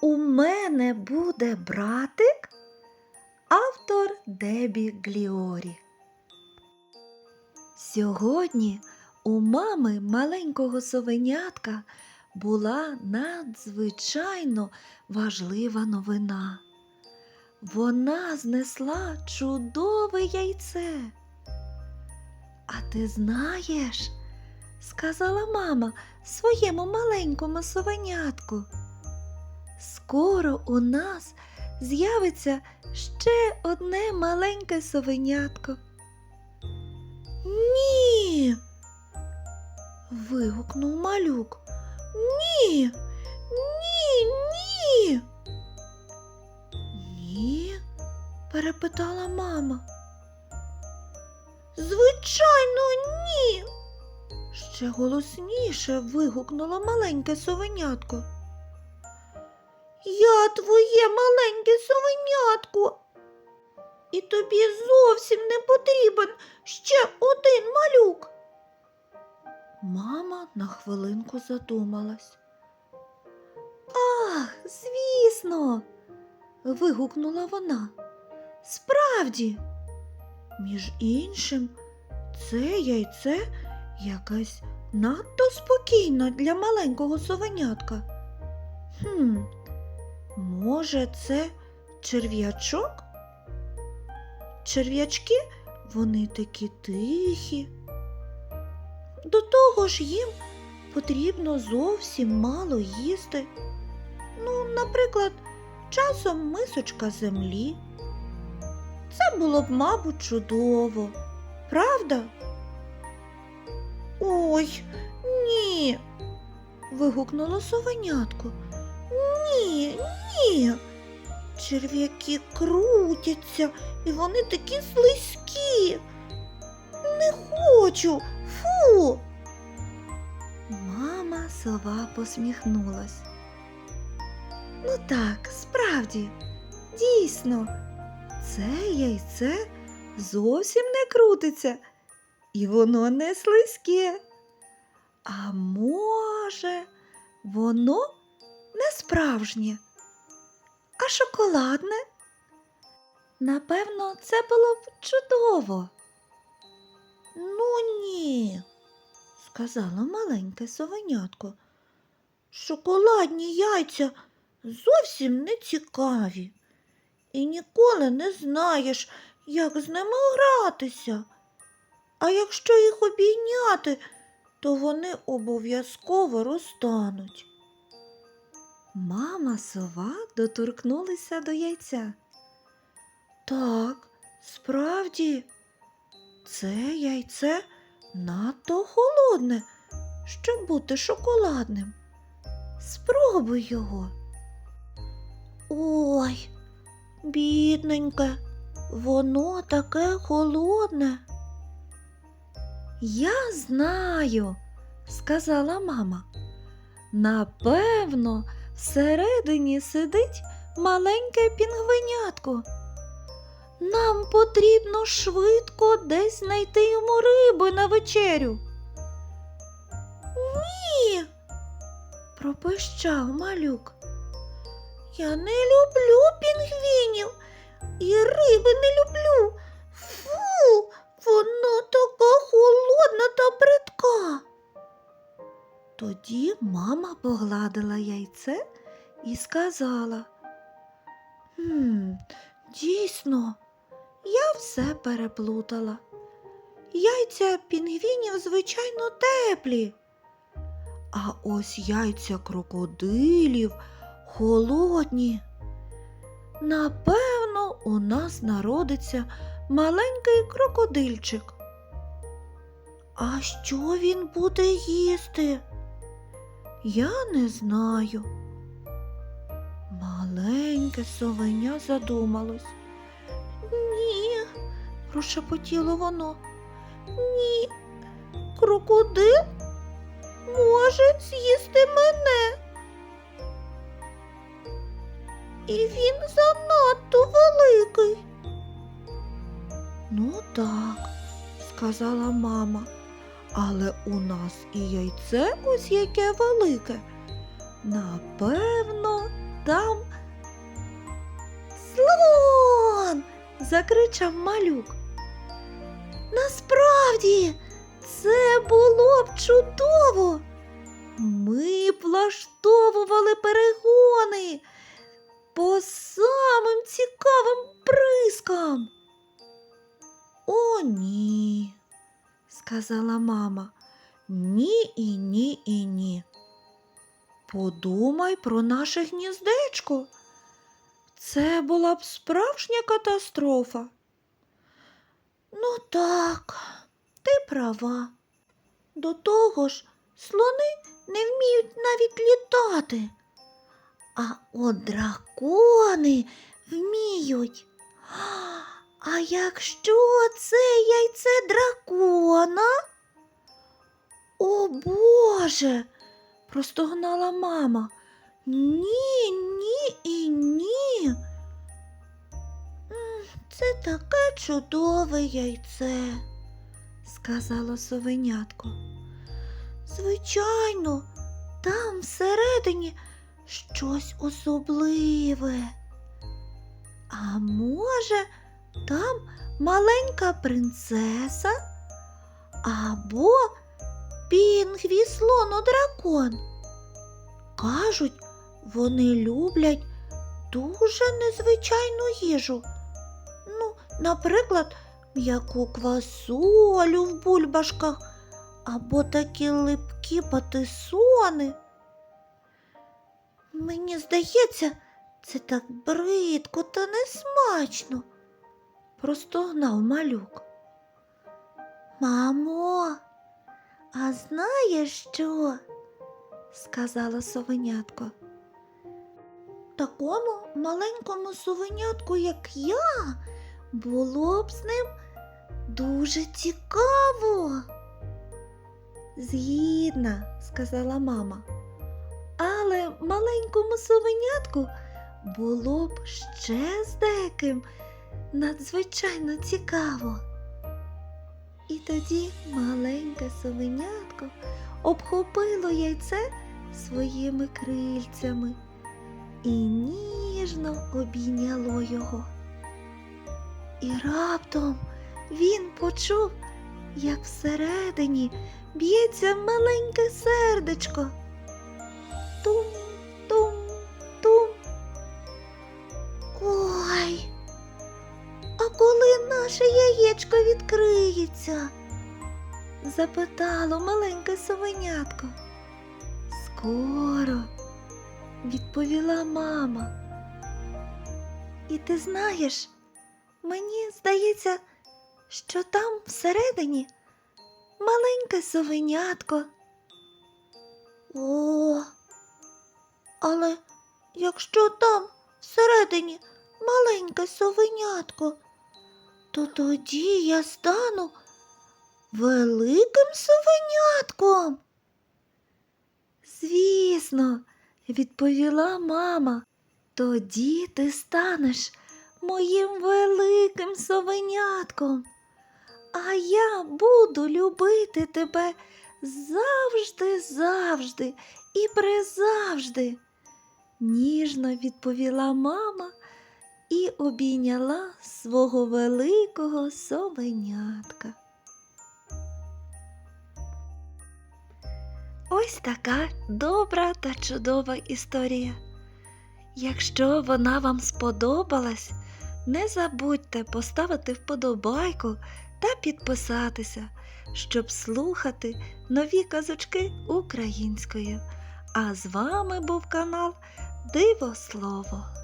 У мене буде братик, автор Дебі Гліорі. Сьогодні у мами маленького совенятка була надзвичайно важлива новина. Вона знесла чудове яйце. А ти знаєш, сказала мама своєму маленькому совенятку. Скоро у нас з'явиться ще одне маленьке совенятко. Ні. вигукнув малюк. Ні, ні, ні. Ні? перепитала мама. Звичайно, ні. Ще голосніше вигукнуло маленьке совенятко. Я твоє маленьке совенятко. І тобі зовсім не потрібен ще один малюк. Мама на хвилинку задумалась. Ах, звісно. вигукнула вона. Справді, між іншим, це яйце якась надто спокійно для маленького совенятка. Хм, може, це черв'ячок? Черв'ячки вони такі тихі. До того ж їм потрібно зовсім мало їсти. Ну, наприклад, часом мисочка землі. Це було б, мабуть, чудово, правда? Ой, ні. вигукнуло совенятко. Ні, ні. Черв'яки крутяться, і вони такі слизькі. Не хочу. Фу. Мама сова посміхнулась. Ну так, справді, дійсно, це яйце зовсім не крутиться, і воно не слизьке. А може, воно не справжнє, а шоколадне? Напевно, це було б чудово. Ну ні, сказала маленьке совенятко. Шоколадні яйця зовсім не цікаві. І ніколи не знаєш, як з ними гратися. А якщо їх обійняти, то вони обов'язково розтануть. Мама сова доторкнулася до яйця. Так, справді, це яйце надто холодне, щоб бути шоколадним. Спробуй його. Ой, бідненьке, воно таке холодне. Я знаю, сказала мама. Напевно, всередині сидить маленьке пінгвинятко. Нам потрібно швидко десь знайти йому риби на вечерю. Ні, пропищав малюк. Я не люблю пінгвінів і риби не люблю. Фу, вона така холодна та бридка. Тоді мама погладила яйце і сказала. «Хм, дійсно, я все переплутала. Яйця пінгвінів, звичайно, теплі. А ось яйця крокодилів холодні. Напевно, у нас народиться маленький крокодильчик. А що він буде їсти? Я не знаю. Маленьке совеня задумалось. Ні, прошепотіло воно. Ні, крокодил може з'їсти мене. І він занадто великий. Ну так, сказала мама. Але у нас і яйце ось яке велике. Напевно, там слон. закричав малюк. Насправді, це було б чудово. Ми влаштовували перегони по самим цікавим прискам. О, ні, сказала мама. Ні і ні і ні. Подумай про наше гніздечко. Це була б справжня катастрофа. Ну так, ти права. До того ж, слони не вміють навіть літати. А от дракони вміють. А якщо це яйце дракона? О Боже, простогнала мама. Ні, ні і ні. Це таке чудове яйце, сказала совенятко. Звичайно, там всередині щось особливе. А може, там маленька принцеса або пінгві слоно-дракон. Кажуть, вони люблять дуже незвичайну їжу. Ну, наприклад, м'яку квасолю в бульбашках або такі липкі патисони. Мені здається, це так бридко та несмачно, простогнав малюк. Мамо, а знаєш що? сказала совенятко. Такому маленькому совенятку, як я, було б з ним дуже цікаво. Згідна, сказала мама. Але маленькому совенятку було б ще з деким надзвичайно цікаво. І тоді маленьке совенятко обхопило яйце своїми крильцями і ніжно обійняло його. І раптом він почув, як всередині б'ється маленьке сердечко. Яєчко відкриється? запитало маленьке совенятко. Скоро, відповіла мама. І ти знаєш, мені здається, що там всередині маленьке совенятко. О, але якщо там всередині маленьке совенятко, то тоді я стану великим совенятком. Звісно, відповіла мама, тоді ти станеш моїм великим совенятком, а я буду любити тебе завжди, завжди і призавжди. Ніжно відповіла мама і обійняла свого великого совенятка. Ось така добра та чудова історія. Якщо вона вам сподобалась, не забудьте поставити вподобайку та підписатися, щоб слухати нові казочки українською. А з вами був канал Диво Слово.